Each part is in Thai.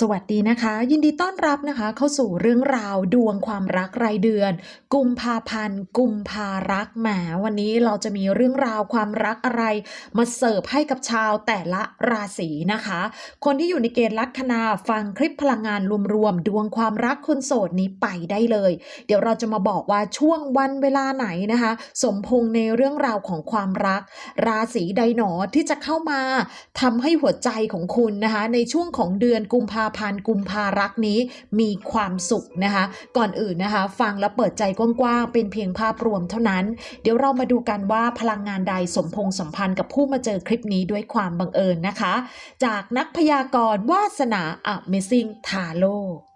สวัสดีนะคะ ยินดีต้อนรับนะคะ เข้าสู่เรื่องราวดวงความรักรายเดือน กุมภาพันธ์ กุมภารักแหมวันนี้เราจะมีเรื่องราวความรักอะไร มาเสิร์ฟให้กับชาวแต่ละราศีนะคะ คนที่อยู่ในเกณฑ์ลัคนาฟังคลิปพลังงานรวมๆดวงความรักคนโสดนี้ไปได้เลย เดี๋ยวเราจะมาบอกว่าช่วงวันเวลาไหนนะคะ สมพงษ์ในเรื่องราวของความรัก ราศีใดหนอที่จะเข้ามาทำให้หัวใจของคุณนะคะ ในช่วงของเดือนกุมภาพันธ์กุมภารักนี้มีความสุขนะคะ ก่อนอื่นนะคะ ฟังแล้วเปิดใจกว้างๆเป็นเพียงภาพรวมเท่านั้น เดี๋ยวเรามาดูกันว่าพลังงานใดสมพงษ์สัมพันธ์กับผู้มาเจอคลิปนี้ด้วยความบังเอิญนะคะ จากนักพยากรณ์วาสนา Amazing Tarot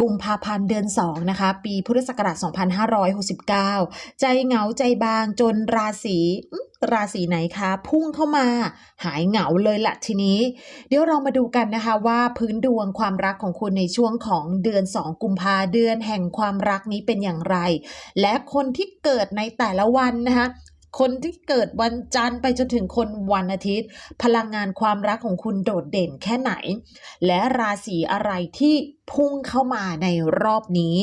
กุมภาพันธ์เดือน 2 นะคะ ปีพุทธศักราช 2569 ใจเหงาใจบางจนราศีราศีไหนคะ พุ่งเข้ามาหายเหงาเลยละทีนี้ เดี๋ยวเรามาดูกันนะคะว่าพื้นดวงความรักของคุณในช่วงของเดือน 2 กุมภาเดือนแห่งความรักนี้เป็นอย่างไร และคนที่เกิดในแต่ละวันนะคะ คนที่เกิดวันจันทร์ไปจนถึงคนวันอาทิตย์ พลังงานความรักของคุณโดดเด่นแค่ไหน และราศีอะไรที่พุ่งเข้ามาในรอบนี้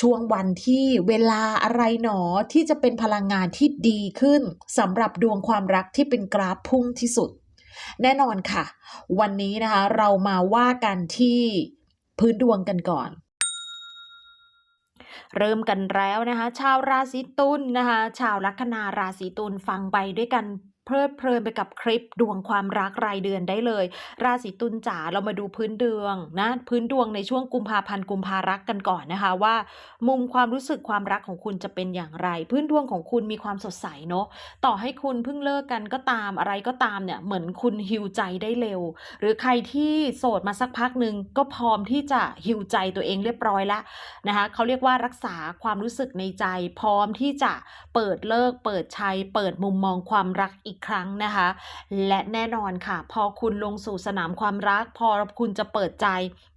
ช่วงวันที่เวลาอะไรหนอที่จะเป็นพลังงานที่ดีขึ้นสำหรับดวงความรักที่เป็นกราฟพุ่งที่สุด แน่นอนค่ะ วันนี้นะคะเรามาว่ากันที่พื้นดวงกันก่อน เริ่มกันแล้วนะคะ ชาวราศีตุลนะคะ ชาวลัคนาราศีตุลฟังไปด้วยกัน เพลิดเพลินไปกับคลิปดวงความรักรายเดือนได้เลย ราศีตุลจ๋าเรามาดูพื้นดวงนะพื้นดวงในช่วงกุมภาพันธ์กุมภารักกันก่อนนะคะว่า มุมความรู้สึกความรักของคุณจะเป็นอย่างไร พื้นดวงของคุณมีความสดใสเนาะต่อให้คุณเพิ่งเลิกกันก็ตามอะไรก็ตามเนี่ยเหมือนคุณฮิวใจได้เร็ว หรือใครที่โสดมาสักพักหนึ่งก็พร้อมที่จะฮิวใจตัวเองเรียบร้อยแล้วนะคะเขาเรียกว่ารักษาความรู้สึกในใจ พร้อมที่จะเปิดเลิกเปิดใช้เปิดมุมมองความรักอีกครั้งนะคะ และแน่นอนค่ะ พอคุณลงสู่สนามความรัก พอคุณจะเปิดใจ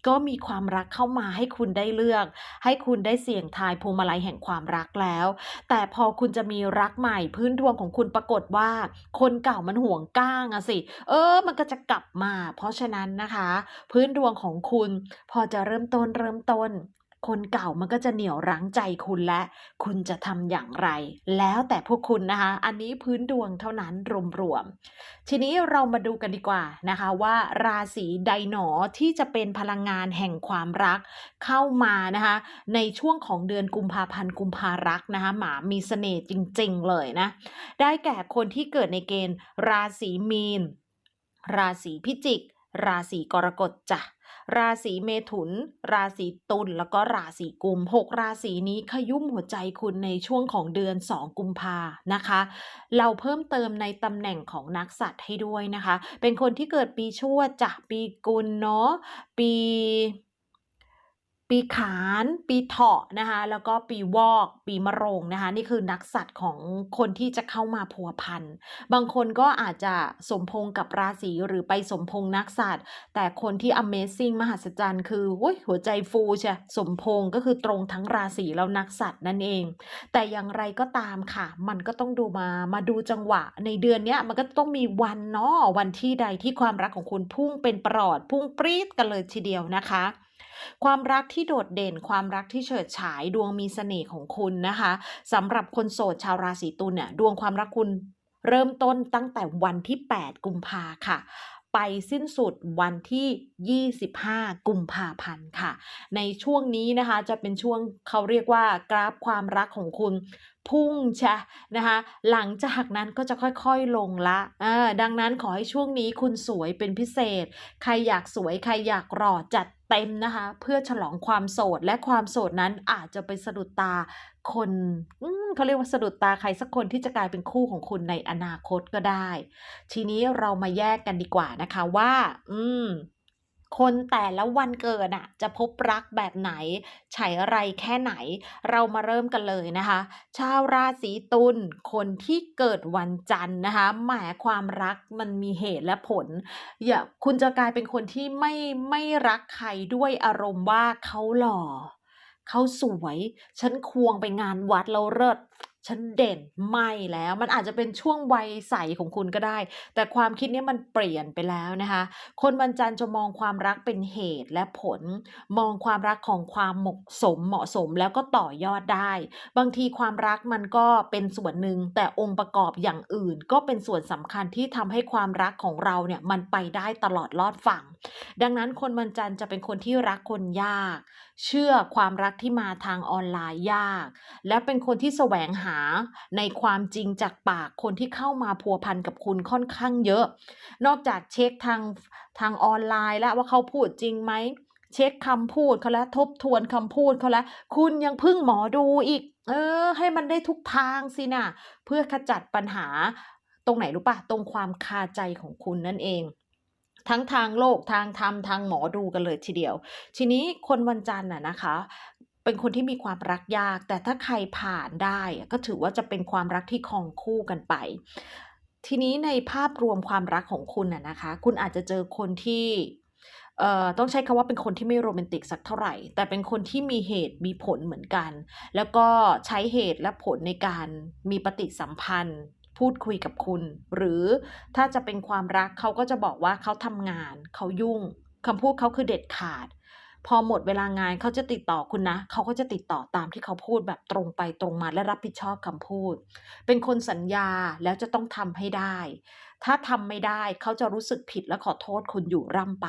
ก็มีความรักเข้ามาให้คุณได้เลือก ให้คุณได้เสี่ยงทายพวงมาลัยแห่งความรักแล้ว แต่พอคุณจะมีรักใหม่พื้นดวงของคุณปรากฏว่า คนเก่ามันห่วงก้างอะสิ เออ มันก็จะกลับมา เพราะฉะนั้นนะคะ พื้นดวงของคุณพอจะเริ่มต้นเริ่มต้น คนเก่ามันก็จะเหนี่ยวรั้งใจคุณและ คุณจะทำอย่างไร แล้วแต่พวกคุณนะคะ อันนี้พื้นดวงเท่านั้นรวมๆทีนี้เรามาดูกันดีกว่านะคะว่าราศีใดหนอที่จะเป็นพลังงานแห่งความรักเข้ามานะคะในช่วงของเดือนกุมภาพันธ์กุมภารักนะคะหมามีเสน่ห์จริงๆเลยนะ ได้แก่คนที่เกิดในเกณฑ์ ราศีมีน ราศีพิจิก ราศีกรกฎจ้ะ ราศีเมถุน ราศีตุลแล้วก็ราศีกุมหกราศีนี้ขยุ่มหัวใจคุณในช่วงของเดือน 2 กุมภานะคะ เราเพิ่มเติมในตำแหน่งของนักสัตว์ให้ด้วยนะคะ เป็นคนที่เกิดปีชวดจ้ะปีกุลเนาะปี ปีขาน ปีเถาะนะคะ แล้วก็ปีวอก ปีมะโรงนะคะ นี่คือนักสัตว์ของคนที่จะเข้ามาพัวพัน บางคนก็อาจจะสมพงกับราศีหรือไปสมพงนักสัตว์ แต่คนที่ Amazing มหัศจรรย์คืออุ๊ยหัวใจฟูใช่สมพงก็คือตรงทั้งราศีแล้วนักสัตว์นั่นเอง แต่อย่างไรก็ตามค่ะ มันก็ต้องดูมา มาดูจังหวะ ในเดือนนี้มันก็ต้องมีวันเนาะวันที่ใดที่ความรักของคุณพุ่งเป็นประหลอด พุ่งปรี๊ดกันเลยทีเดียวนะคะ ความรักที่โดดเด่น ความรักที่เฉิดฉายดวงมีเสน่ห์ของคุณนะคะสำหรับคนโสดชาวราศีตุลเนี่ยดวงความรักคุณเริ่มต้นตั้งแต่วันที่ 8 กุมภาค่ะ ไปสิ้นสุดวันที่ 25 กุมภาพันธ์ค่ะ ในช่วงนี้นะคะจะเป็นช่วงเขาเรียกว่ากราฟความรักของคุณพุ่งใชะนะคะหลังจากนั้นก็จะค่อยๆลงละออดังนั้นขอให้ช่วงนี้คุณสวยเป็นพิเศษ ใครอยากสวยใครอยากหล่อจัดเต็มนะคะ เพื่อฉลองความโสดและความโสดนั้นอาจจะไปสะดุดตา คนเขาเรียกว่าสะดุดตาใครสักคนที่จะกลายเป็นคู่ของคุณในอนาคตก็ได้ ทีนี้เรามาแยกกันดีกว่านะคะว่า อืมคนแต่ละวันเกิดอะจะพบรักแบบไหนไฉไรแค่ไหน เรามาเริ่มกันเลยนะคะ ชาวราศีตุลคนที่เกิดวันจันทร์นะคะหมายความรักมันมีเหตุและผล อย่าคุณจะกลายเป็นคนที่ไม่ไม่รักใครด้วยอารมณ์ว่าเขาหล่อ เขาสวย ฉันควงไปงานวัดแล้วเลิศฉันเด่นไม่แล้ว มันอาจจะเป็นช่วงวัยใสของคุณก็ได้ แต่ความคิดนี้มันเปลี่ยนไปแล้วนะคะ คนวันจันทร์จะมองความรักเป็นเหตุและผล มองความรักของความเหมาะสมเหมาะสมแล้วก็ต่อยอดได้ บางทีความรักมันก็เป็นส่วนหนึ่ง แต่องค์ประกอบอย่างอื่น ก็เป็นส่วนสำคัญที่ทำให้ความรักของเราเนี่ยมันไปได้ตลอดรอดฝั่ง ดังนั้นคนวันจันทร์จะเป็นคนที่รักคนยากเชื่อความรักที่มาทางออนไลน์ยาก และเป็นคนที่แสวงหาในความจริงจากปากคนที่เข้ามาพัวพันกับคุณค่อนข้างเยอะ นอกจากเช็คทางทางออนไลน์แล้วว่าเขาพูดจริงไหมเช็คคำพูดเขาแล้วทบทวนคำพูดเขาแล้วคุณยังพึ่งหมอดูอีก เออ ให้มันได้ทุกทางสินะเพื่อขจัดปัญหาตรงไหนรู้ปล่า?ตรงความคาใจของคุณนั่นเอง ทั้งทางโลกทางธรรมทางหมอดูกันเลยทีเดียว ทีนี้คนวันจันทร์อะนะคะ เป็นคนที่มีความรักยาก แต่ถ้าใครผ่านได้ก็ถือว่าจะเป็นความรักที่คองคู่กันไป ทีนี้ในภาพรวมความรักของคุณอะนะคะ คุณอาจจะเจอคนที่เอ่อต้องใช้คำว่าเป็นคนที่ไม่โรแมนติกสักเท่าไหร่ แต่เป็นคนที่มีเหตุมีผลเหมือนกัน แล้วก็ใช้เหตุและผลในการมีปฏิสัมพันธ์ พูดคุยกับคุณ หรือถ้าจะเป็นความรักเขาก็จะบอกว่าเขาทำงาน เขายุ่งคำพูดเขาคือเด็ดขาด พอหมดเวลางานเขาจะติดต่อคุณนะเขาก็จะติดต่อตามที่เขาพูดแบบตรงไปตรงมาและรับผิดชอบคำพูด เป็นคนสัญญาแล้วจะต้องทำให้ได้ ถ้าทำไม่ได้เขาจะรู้สึกผิดและขอโทษคุณอยู่ร่ำไป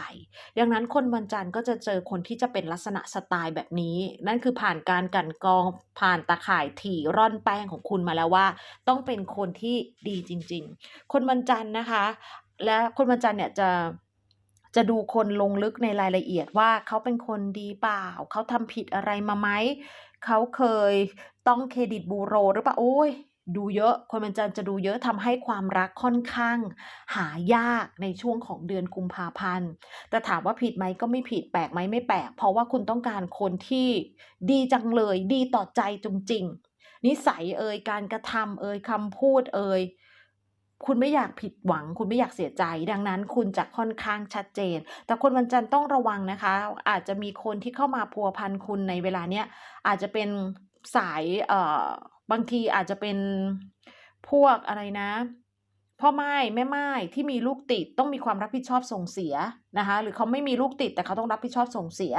ดังนั้นคนวันจันทร์ก็จะเจอคนที่จะเป็นลักษณะสไตล์แบบนี้ นั่นคือผ่านการกันกรอง ผ่านตาข่ายถี่ร่อนแป้งของคุณมาแล้วว่า ต้องเป็นคนที่ดีจริง ๆ คนวันจันทร์นะคะ และคนวันจันทร์เนี่ยจะจะดูคนลงลึกในรายละเอียดว่าเขาเป็นคนดีเปล่า เขาทำผิดอะไรมาไหม เขาเคยต้องเครดิตบูโรหรือเปล่า โอ๊ย ดูเยอะคนวันจันทร์จะดูเยอะทำให้ความรักค่อนข้าง หายากในช่วงของเดือนกุมภาพันธ์ แต่ถามว่าผิดไหมก็ไม่ผิดแปลกไหมไม่แปลก เพราะว่าคุณต้องการคนที่ดีจังเลยดีต่อใจจริงๆนิสัยเอ่ยการกระทำเอ่ยคำพูดเอ่ยคุณไม่อยากผิดหวัง คุณไม่อยากเสียใจ ดังนั้นคุณจะค่อนข้างชัดเจน แต่คนวันจันทร์ต้องระวังนะคะ อาจจะมีคนที่เข้ามาพัวพันคุณในเวลาเนี้ยอาจจะเป็นสายเอ่อ บางทีอาจจะเป็นพวกอะไรนะ พ่อไม่แม่ไม่ที่มีลูกติดต้องมีความรับผิดชอบส่งเสียนะคะ หรือเขาไม่มีลูกติดแต่เขาต้องรับผิดชอบส่งเสีย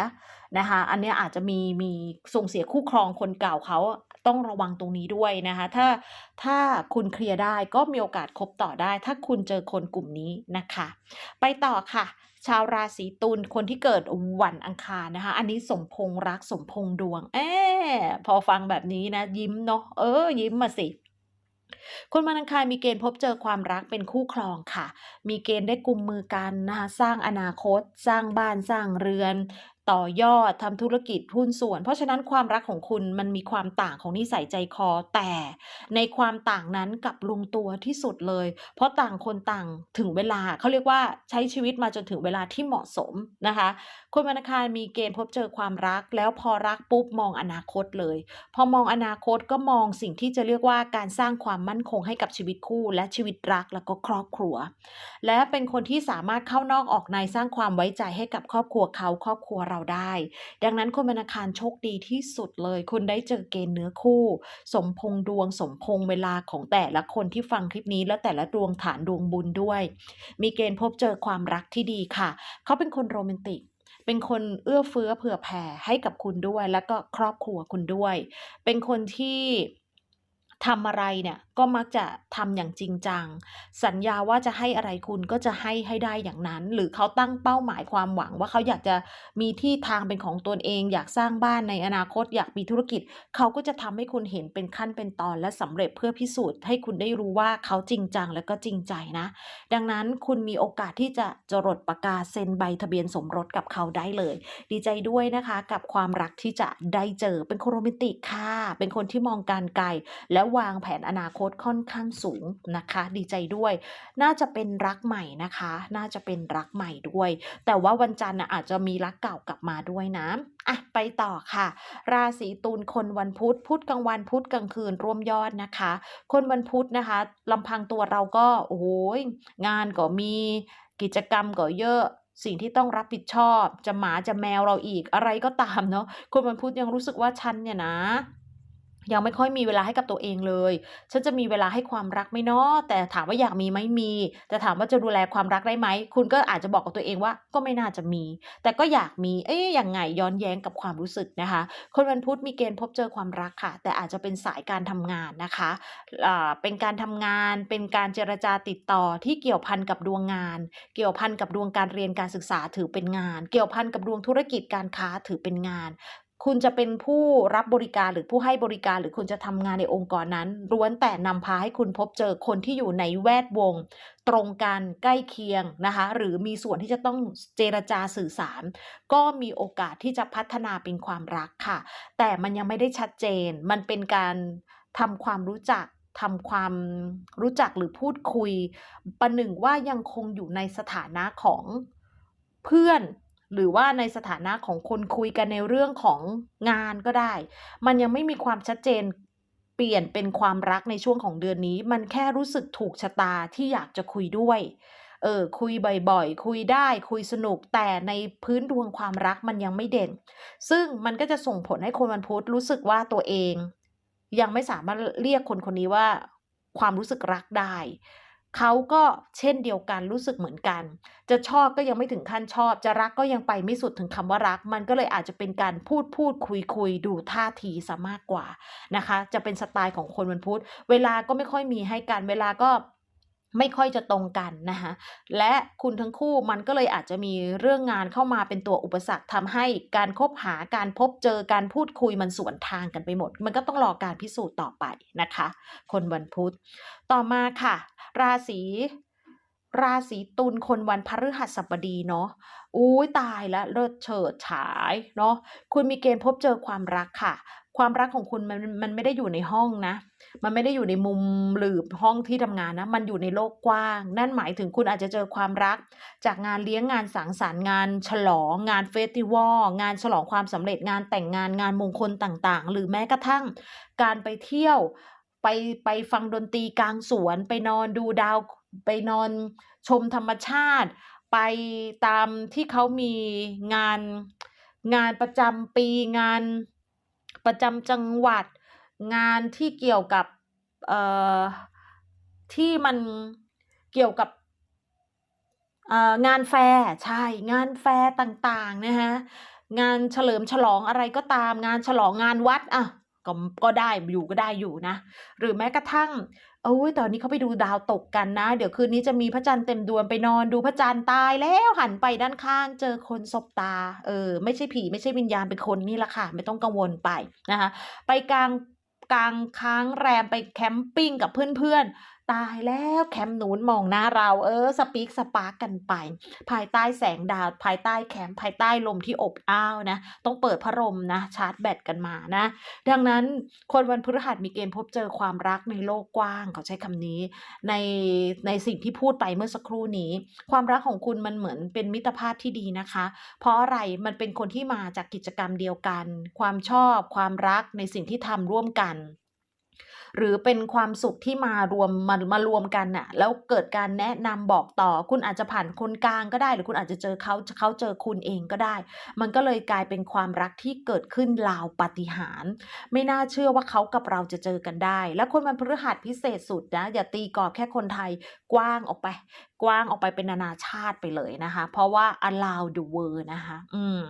นะคะ อันเนี้ยอาจจะมีมีส่งเสียคู่ครองคนเก่าเขาต้องระวังตรงนี้ด้วยนะคะ ถ้าถ้าคุณเคลียร์ได้ก็มีโอกาสคบต่อได้ ถ้าคุณเจอคนกลุ่มนี้นะคะ ไปต่อค่ะ ชาวราศีตุลคนที่เกิดวันอังคารนะคะ อันนี้สมพงษ์รักสมพงษ์ดวงแอ้พอฟังแบบนี้นะ ยิ้มเนาะเออ ยิ้มมาสิคนวันอังคารมีเกณฑ์พบเจอความรักเป็นคู่ครองค่ะ มีเกณฑ์ได้กุมมือกันนะคะ สร้างอนาคต สร้างบ้าน สร้างเรือน ต่อยอดทำธุรกิจหุ้นส่วน เพราะฉะนั้นความรักของคุณมันมีความต่างของนิสัยใจคอ แต่ในความต่างนั้นกลับลงตัวที่สุดเลย เพราะต่างคนต่างถึงเวลาเขาเรียกว่าใช้ชีวิตมาจนถึงเวลาที่เหมาะสมนะคะ คนวันอังคารมีเกณฑ์พบเจอความรัก แล้วพอรักปุ๊บมองอนาคตเลย พอมองอนาคตก็มองสิ่งที่จะเรียกว่าการสร้างความมั่นคงให้กับชีวิตคู่ และชีวิตรักแล้วก็ครอบครัว และเป็นคนที่สามารถเข้านอกออกในสร้างความไว้ใจให้กับครอบครัวเขาครอบครัวเราได้ ดังนั้นคนวันอังคารโชคดีที่สุดเลย คุณได้เจอเกณฑ์เนื้อคู่ สมพงษ์ดวง สมพงษ์เวลาของแต่ละคนที่ฟังคลิปนี้ และแต่ละดวงฐานดวงบุญด้วย มีเกณฑ์พบเจอความรักที่ดีค่ะ เขาเป็นคนโรแมนติก เป็นคนเอื้อเฟื้อเผื่อแผ่ให้กับคุณด้วย แล้วก็ครอบครัวคุณด้วย เป็นคนที่ทำอะไรเนี่ย ก็มักจะทำอย่างจริงจัง สัญญาว่าจะให้อะไรคุณก็จะให้ให้ได้อย่างนั้น หรือเขาตั้งเป้าหมายความหวังว่าเขาอยากจะมีที่ทางเป็นของตนเอง อยากสร้างบ้านในอนาคต อยากมีธุรกิจ เขาก็จะทำให้คุณเห็นเป็นขั้นเป็นตอนและสำเร็จเพื่อพิสูจน์ให้คุณได้รู้ว่าเขาจริงจังและก็จริงใจนะ ดังนั้นคุณมีโอกาสที่จะจรดปากกาเซ็นใบทะเบียนสมรสกับเขาได้เลย ดีใจด้วยนะคะกับความรักที่จะได้เจอเป็นคนโรแมนติกค่ะเป็นคนที่มองการไกลและวางแผนอนาคตค่อนข้างสูงนะคะ ดีใจด้วย น่าจะเป็นรักใหม่นะคะ น่าจะเป็นรักใหม่ด้วย แต่ว่าวันจันทร์อาจจะมีรักเก่ากลับมาด้วยนะอะไปต่อค่ะ ราศีตุลคนวันพุธพุธกลางวันพุธกลางคืนร่วมยอดนะคะ คนวันพุธนะคะลำพังตัวเราก็โอ้โฮงานก็มีกิจกรรมก็เยอะสิ่งที่ต้องรับผิดชอบ จะหมาจะแมวเราอีกอะไรก็ตามเนาะคนวันพุธยังรู้สึกว่าฉันเนี่ยนะ ยังไม่ค่อยมีเวลาให้กับตัวเองเลย ฉันจะมีเวลาให้ความรักไหมเนาะแต่ถามว่าอยากมีไหมมี แต่ถามว่าจะดูแลความรักได้ไหม คุณก็อาจจะบอกกับตัวเองว่าก็ไม่น่าจะมี แต่ก็อยากมี เอ๊ะยังไงย้อนแย้งกับความรู้สึกนะคะ คนวันพุธมีเกณฑ์พบเจอความรักค่ะ แต่อาจจะเป็นสายการทำงานนะคะอ่าเป็นการทำงาน เป็นการเจรจาติดต่อที่เกี่ยวพันกับดวงงาน เกี่ยวพันกับดวงการเรียนการศึกษาถือเป็นงาน เกี่ยวพันกับดวงธุรกิจการค้าถือเป็นงาน คุณจะเป็นผู้รับบริการหรือผู้ให้บริการหรือคุณจะทำงานในองค์กรนั้นล้วนแต่นำพาให้คุณพบเจอคนที่อยู่ในแวดวง ตรงกันใกล้เคียงนะคะ หรือมีส่วนที่จะต้องเจรจาสื่อสาร ก็มีโอกาสที่จะพัฒนาเป็นความรักค่ะ แต่มันยังไม่ได้ชัดเจน มันเป็นการทำความรู้จักทำความรู้จักหรือพูดคุย ประหนึ่งว่ายังคงอยู่ในสถานะของเพื่อน หรือว่าในสถานะของคนคุยกันในเรื่องของงานก็ได้ มันยังไม่มีความชัดเจนเปลี่ยนเป็นความรักในช่วงของเดือนนี้ มันแค่รู้สึกถูกชะตาที่อยากจะคุยด้วย เออ คุยบ่อยๆ คุยได้ คุยสนุก แต่ในพื้นดวงความรักมันยังไม่เด่น ซึ่งมันก็จะส่งผลให้คนวันพุธรู้สึกว่าตัวเอง ยังไม่สามารถเรียกคนคนนี้ว่า ความรู้สึกรักได้ เขาก็เช่นเดียวกันรู้สึกเหมือนกัน จะชอบก็ยังไม่ถึงขั้นชอบ จะรักก็ยังไปไม่สุดถึงคำว่ารัก มันก็เลยอาจจะเป็นการพูดพูดคุยคุยดูท่าทีซะมากกว่านะคะ จะเป็นสไตล์ของคนวันพุธเวลาก็ไม่ค่อยมีให้กันเวลาก็ ไม่ค่อยจะตรงกันนะคะและคุณทั้งคู่มันก็เลยอาจจะมีเรื่องงานเข้ามาเป็นตัวอุปสรรคทำให้การคบหาการพบเจอการพูดคุยมันสวนทางกันไปหมด มันก็ต้องรอการพิสูจน์ต่อไปนะคะ คนวันพุธ ต่อมาค่ะ ราศีราศีตุลคนวันพฤหัสบดีเนาะอุ๊ยตายแล้วเลิศเฉิดฉายเนาะคุณมีเกณฑ์พบเจอความรักค่ะ ความรักของคุณมันมันไม่ได้อยู่ในห้องนะ มันไม่ได้อยู่ในมุมหลืบห้องที่ทำงานนะ มันอยู่ในโลกกว้าง นั่นหมายถึงคุณอาจจะเจอความรัก จากงานเลี้ยงงานสังสรรค์งานฉลองงานเฟสติวัลงานฉลองความสำเร็จงานแต่งงานงานมงคลต่างๆ หรือแม้กระทั่ง การไปเที่ยวไปไปฟังดนตรีกลางสวน ไปนอนดูดาวไปนอนชมธรรมชาติ ไปตามที่เขามีงานงานประจำปีงานประจำจังหวัด งานที่เกี่ยวกับเอ่อที่มันเกี่ยวกับเอ่องานแฟร์ใช่งานแฟร์ต่างๆนะคะงานเฉลิมฉลองอะไรก็ตาม งานฉลองงานวัดอะก็ก็ได้อยู่ก็ได้อยู่นะ หรือแม้กระทั่งอุ๊ยตอนนี้เขาไปดูดาวตกกันนะ เดี๋ยวคืนนี้จะมีพระจันทร์เต็มดวงไปนอนดูพระจันทร์ตายแล้วหันไปด้านข้าง เจอคนสบตา เออ ไม่ใช่ผี ไม่ใช่วิญญาณเป็นคนนี่แหละค่ะ ไม่ต้องกังวลไปนะคะไปกลาง กลางค้างแรมไปแคมปิ้งกับเพื่อน ตายแล้วแคมป์นู้นมองหน้าเราเออ speak spark กันไป ภายใต้แสงดาวภายใต้แคมป์ภายใต้ลมที่อบอ้าวนะ ต้องเปิดพัดลมนะ ชาร์จแบตกันมานะ ดังนั้นคนวันพฤหัสมีเกณฑ์พบเจอความรักในโลกกว้างเขาใช้คำนี้ ในในสิ่งที่พูดไปเมื่อสักครู่นี้ ความรักของคุณมันเหมือนเป็นมิตรภาพที่ดีนะคะ เพราะอะไรมันเป็นคนที่มาจากกิจกรรมเดียวกัน ความชอบความรักในสิ่งที่ทำร่วมกัน หรือเป็นความสุขที่มารวมมามารวมกันน่ะแล้วเกิดการแนะนำบอกต่อ คุณอาจจะผ่านคนกลางก็ได้ หรือคุณอาจจะเจอเขาเขาเจอคุณเองก็ได้ มันก็เลยกลายเป็นความรักที่เกิดขึ้นราวปฏิหารไม่น่าเชื่อว่าเขากับเราจะเจอกันได้ และคนวันพฤหัสพิเศษสุดนะอย่าตีกรอบแค่คนไทยกว้างออกไป กว้างออกไปเป็นนานาชาติไปเลยนะคะ เพราะว่า around the world นะคะ อืม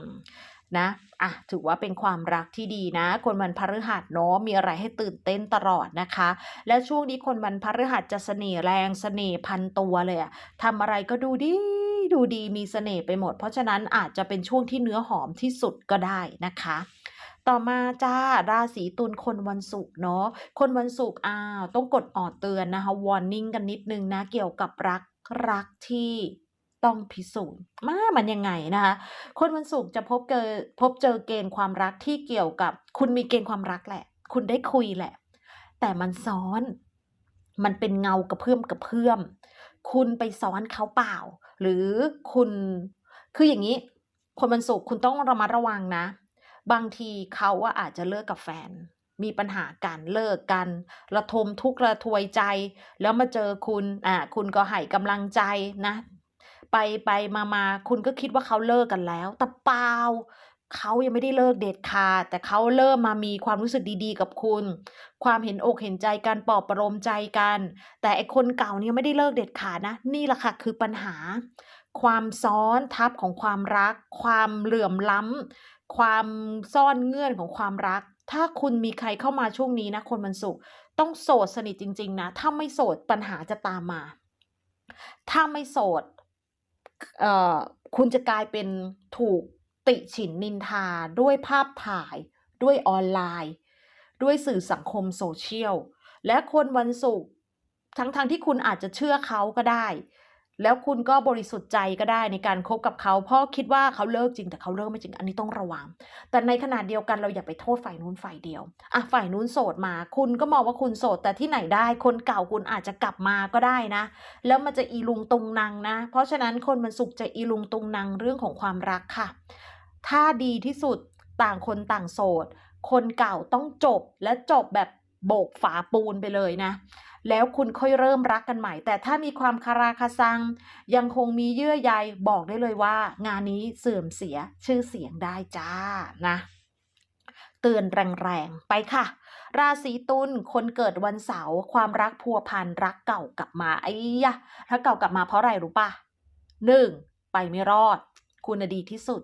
นะอะถือว่าเป็นความรักที่ดีนะ คนวันพฤหัสเนาะมีอะไรให้ตื่นเต้นตลอดนะคะ และช่วงนี้คนวันพฤหัสจะเสน่ห์แรงเสน่ห์พันตัวเลยอะทำอะไรก็ดูดีดูดีมีเสน่ห์ไปหมด เพราะฉะนั้นอาจจะเป็นช่วงที่เนื้อหอมที่สุดก็ได้นะคะต่อมาจ้ะราศีตุลคนวันศุกร์เนาะคนวันศุกร์อ้าวต้องกดออดเตือนนะคะ warning กันนิดนึงนะ เกี่ยวกับรักรักที่ ต้องพิสูจน์มามันยังไงนะคะ คนวันศุกร์จะพบเจอพบเจอเกณฑ์ความรักที่เกี่ยวกับ คุณมีเกณฑ์ความรักแหละ คุณได้คุยแหละ แต่มันซ้อน มันเป็นเงากระเพื่อมๆคุณไปซ้อนเขาเปล่า หรือคุณคืออย่างงี้ คนวันศุกร์คุณต้องระมัดระวังนะ บางทีเขาอะอาจจะเลิกกับแฟนมีปัญหากันเลิกกัน ระทมทุกข์ระทวยใจ แล้วมาเจอคุณอ่าคุณก็ให้กำลังใจนะ ไปๆมาๆคุณก็คิดว่าเขาเลิกกันแล้ว แต่เปล่าเขายังไม่ได้เลิกเด็ดขาดแต่เขาเริ่มมามีความรู้สึกดีๆ กับคุณ ความเห็นอกเห็นใจกันปลอบประโลมใจกัน แต่ไอคนเก่าเนี่ยไม่ได้เลิกเด็ดขาดนะ นี่แหละค่ะคือปัญหา ความซ้อนทับของความรัก ความเหลื่อมล้ำความซ่อนเงื่อนของความรัก ถ้าคุณมีใครเข้ามาช่วงนี้นะ คนวันศุกร์ต้องโสดสนิทจริง ๆ นะ ถ้าไม่โสดปัญหาจะตามมา ถ้าไม่โสด คุณจะกลายเป็นถูกติฉินนินทาด้วยภาพถ่าย ด้วยออนไลน์ ด้วยสื่อสังคมโซเชียล และคนวันศุกร์ทั้งๆทที่คุณอาจจะเชื่อเขาก็ได้ แล้วคุณก็บริสุทธิ์ใจก็ได้ในการคบกับเขาเพราะคิดว่าเขาเลิกจริงแต่เขาเลิกไม่จริง อันนี้ต้องระวัง แต่ในขณะเดียวกันเราอย่าไปโทษฝ่ายนู้นฝ่ายเดียวอะฝ่ายนู้นโสดมา คุณก็มองว่าคุณโสดแต่ที่ไหนได้ คนเก่าคุณอาจจะกลับมาก็ได้นะ แล้วมันจะอีลุงตุงนังนะ เพราะฉะนั้นคนวันศุกร์จะอีลุงตุงนังเรื่องของความรักค่ะ ถ้าดีที่สุดต่างคนต่างโสด คนเก่าต้องจบและจบแบบโบกฝาปูนไปเลยนะ แล้วคุณค่อยเริ่มรักกันใหม่ แต่ถ้ามีความคาราคาซัง ยังคงมีเยื่อใยบอกได้เลยว่า งานนี้เสื่อมเสียชื่อเสียงได้จ้ะนะเตือนแรงๆไปค่ะ ราศีตุลคนเกิดวันเสาร์ความรักพัวพันรักเก่ากลับมาไอ้ยะถ้าเก่ากลับมาเพราะอะไรรู้เปล่า?1ไปไม่รอด คุณน่ะดีที่สุด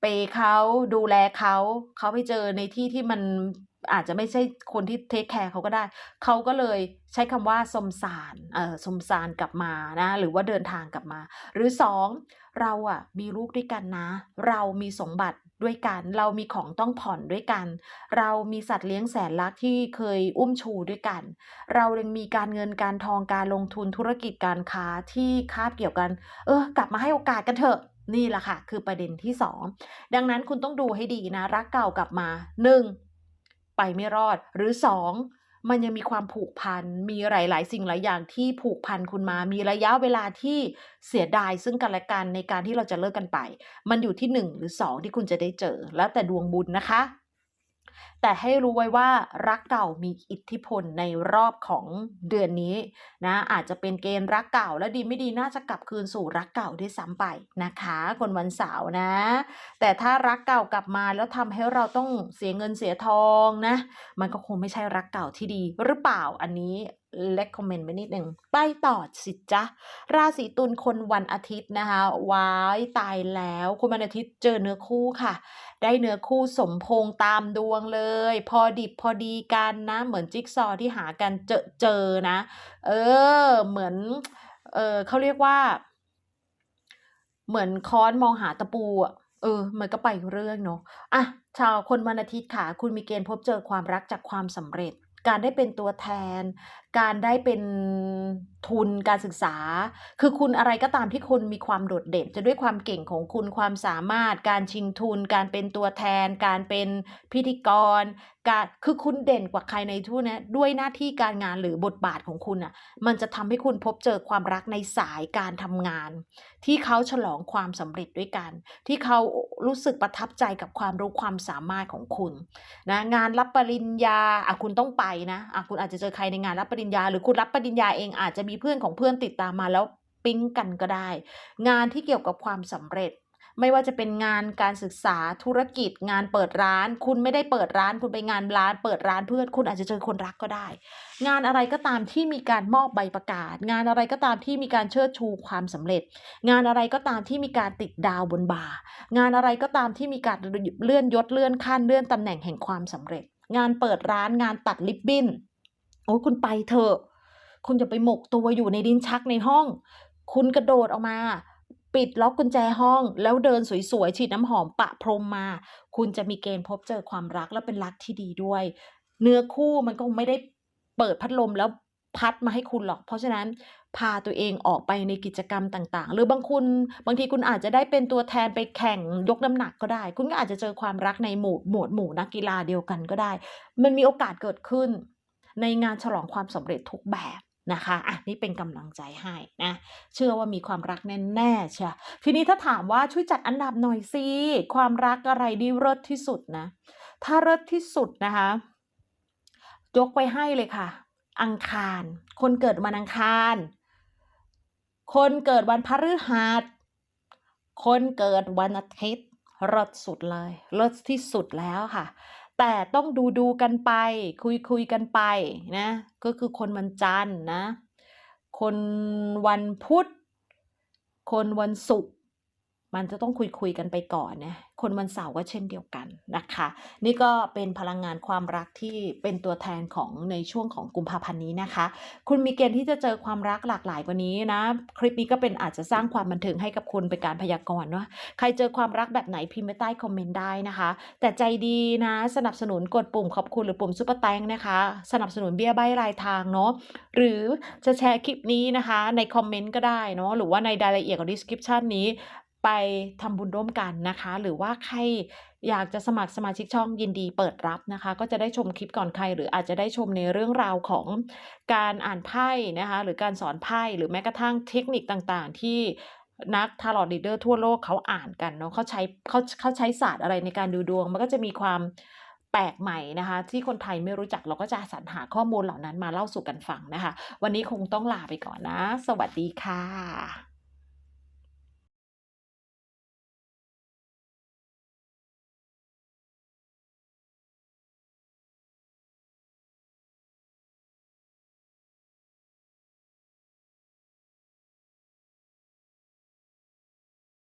เปย์เขาดูแลเขา เขาไปเจอในที่ที่มัน อาจจะไม่ใช่คนที่เทกแคร์เขาก็ได้ เขาก็เลยใช้คำว่าสมสารเอ่อสมสารกลับมานะหรือว่าเดินทางกลับมา หรือ2เราอะมีลูกด้วยกันนะ เรามีสมบัติด้วยกัน เรามีของต้องผ่อนด้วยกัน เรามีสัตว์เลี้ยงแสนรักที่เคยอุ้มชูด้วยกัน เรายังมีการเงินการทองการลงทุนธุรกิจการค้าที่คาบเกี่ยวกัน เออกลับมาให้โอกาสกันเถอะนี่แหละค่ะ คือประเด็นที่ 2 ดังนั้นคุณต้องดูให้ดีนะ รักเก่ากลับมา 1 ไปไม่รอด หรือ 2 มันยังมีความผูกพัน มีหลาย ๆ สิ่งหลายอย่างที่ผูกพันคุณมา มีระยะเวลาที่เสียดายซึ่งกันและกันในการที่เราจะเลิกกันไป มันอยู่ที่ 1 หรือ 2 ที่คุณจะได้เจอ แล้วแต่ดวงบุญนะคะ แต่ให้รู้ไว้ว่ารักเก่ามีอิทธิพลในรอบของเดือนนี้นะอาจจะเป็นเกณฑ์รักเก่าแล้วดีไม่ดีน่าจะกลับคืนสู่รักเก่าด้วยซ้ำไปนะคะ คนวันเสาร์นะ แต่ถ้ารักเก่ากลับมาแล้วทำให้เราต้องเสียเงินเสียทองนะ มันก็คงไม่ใช่รักเก่าที่ดีหรือเปล่า?อันนี้ recommend ไว้นิดหนึ่งไปต่อสิจ๊ะ ราศีตุลคนวันอาทิตย์นะคะว้ายตายแล้วคนวันอาทิตย์เจอเนื้อคู่ค่ะ ได้เนื้อคู่สมพงตามดวงเลย พอดิบพอดีกันนะ เหมือนจิ๊กซอที่หากันเจอๆนะ เออ เหมือน เออเขาเรียกว่า เหมือนค้อนมองหาตะปูอะเออ มันก็ไปเรื่องเนาะอะชาวคนวันอาทิตย์ค่ะ คุณมีเกณฑ์พบเจอความรักจากความสำเร็จการได้เป็นตัวแทน การได้เป็นทุนการศึกษา คือคุณอะไรก็ตามที่คุณมีความโดดเด่น จะด้วยความเก่งของคุณความสามารถ การชิงทุน การเป็นตัวแทน การเป็นพิธีกร การคือคุณเด่นกว่าใครในทั่วเนี้ยด้วยหน้าที่การงานหรือบทบาทของคุณน่ะ มันจะทำให้คุณพบเจอความรักในสายการทำงาน ที่เขาฉลองความสำเร็จด้วยกัน ที่เขารู้สึกประทับใจกับความรู้ความสามารถของคุณนะงานรับปริญญาอะคุณต้องไปนะอะคุณอาจจะเจอใครในงานรับปริญญา หรือคุณรับปริญญาเองอาจจะมีเพื่อนของเพื่อนติดตามมาแล้วปิ๊งกันก็ได้ งานที่เกี่ยวกับความสำเร็จ ไม่ว่าจะเป็นงานการศึกษาธุรกิจ งานเปิดร้าน คุณไม่ได้เปิดร้าน คุณไปงานร้าน เปิดร้านเพื่อนคุณอาจจะเจอคนรักก็ได้ งานอะไรก็ตามที่มีการมอบใบประกาศ งานอะไรก็ตามที่มีการเชิดชูความสำเร็จ งานอะไรก็ตามที่มีการติดดาวบนบ่างานอะไรก็ตามที่มีการเลื่อนยศเลื่อนขั้นเลื่อนตำแหน่งแห่งความสำเร็จ งานเปิดร้านงานตัดริบบิ้น โอ๊ยคุณไปเถอะ คุณอย่าไปหมกตัวอยู่ในลิ้นชักในห้อง คุณกระโดดออกมา ปิดล็อกกุญแจห้อง แล้วเดินสวยๆฉีดน้ำหอมปะพรมมา คุณจะมีเกณฑ์พบเจอความรักและเป็นรักที่ดีด้วย เนื้อคู่มันก็ไม่ได้เปิดพัดลมแล้วพัดมาให้คุณหรอก เพราะฉะนั้นพาตัวเองออกไปในกิจกรรมต่างๆ หรือบางคุณบางทีคุณอาจจะได้เป็นตัวแทนไปแข่งยกน้ำหนักก็ได้ คุณก็อาจจะเจอความรักในหมู่หมวดหมู่นักกีฬาเดียวกันก็ได้ มันมีโอกาสเกิดขึ้น ในงานฉลองความสำเร็จทุกแบบนะคะอะนี่เป็นกำลังใจให้นะ เชื่อว่ามีความรักแน่ๆเชียวทีนี้ถ้าถามว่าช่วยจัดอันดับหน่อยสิ ความรักอะไรที่เลิศที่สุดนะ ถ้าเลิศที่สุดนะคะ ยกไว้ให้เลยค่ะ อังคาร คนเกิดวันอังคาร คนเกิดวันพฤหัส คนเกิดวันอาทิตย์เลิศสุดเลย เลิศที่สุดแล้วค่ะ แต่ต้องดูดูกันไป คุยคุยกันไปนะก็คือคนวันจันทร์นะ คนวันพุธ คนวันศุกร์ มันจะต้องคุยคุยกันไปก่อนนะคนวันเสาร์ก็เช่นเดียวกันนะคะ นี่ก็เป็นพลังงานความรักที่เป็นตัวแทนของในช่วงของกุมภาพันธ์นี้นะคะ คุณมีเกณฑ์ที่จะเจอความรักหลากหลายกว่านี้นะ คลิปนี้ก็เป็นอาจจะสร้างความบันเทิงให้กับคุณเป็นการพยากรณ์เนาะใครเจอความรักแบบไหนพิมพ์ไว้ใต้คอมเมนต์ได้นะคะ แต่ใจดีนะ สนับสนุนกดปุ่มขอบคุณหรือปุ่มซุปเปอร์แตงนะคะ สนับสนุนเบี้ยใบรายทางเนาะหรือจะแชร์คลิปนี้นะคะ ในคอมเมนต์ก็ได้เนาะหรือว่าในรายละเอียดของ description นี้ ไปทำบุญร่วมกันนะคะ หรือว่าใครอยากจะสมัครสมาชิกช่องยินดีเปิดรับนะคะ ก็จะได้ชมคลิปก่อนใคร หรืออาจจะได้ชมในเรื่องราวของการอ่านไพ่นะคะ หรือการสอนไพ่หรือแม้กระทั่งเทคนิคต่างๆ ที่นัก Tarot Reader ทั่วโลกเขาอ่านกันเนาะเขาใช้เขาเขาใช้ศาสตร์อะไรในการดูดวง มันก็จะมีความแปลกใหม่นะคะ ที่คนไทยไม่รู้จักเราก็จะสรรหาข้อมูลเหล่านั้นมาเล่าสู่กันฟังนะคะ วันนี้คงต้องลาไปก่อนนะ สวัสดีค่ะ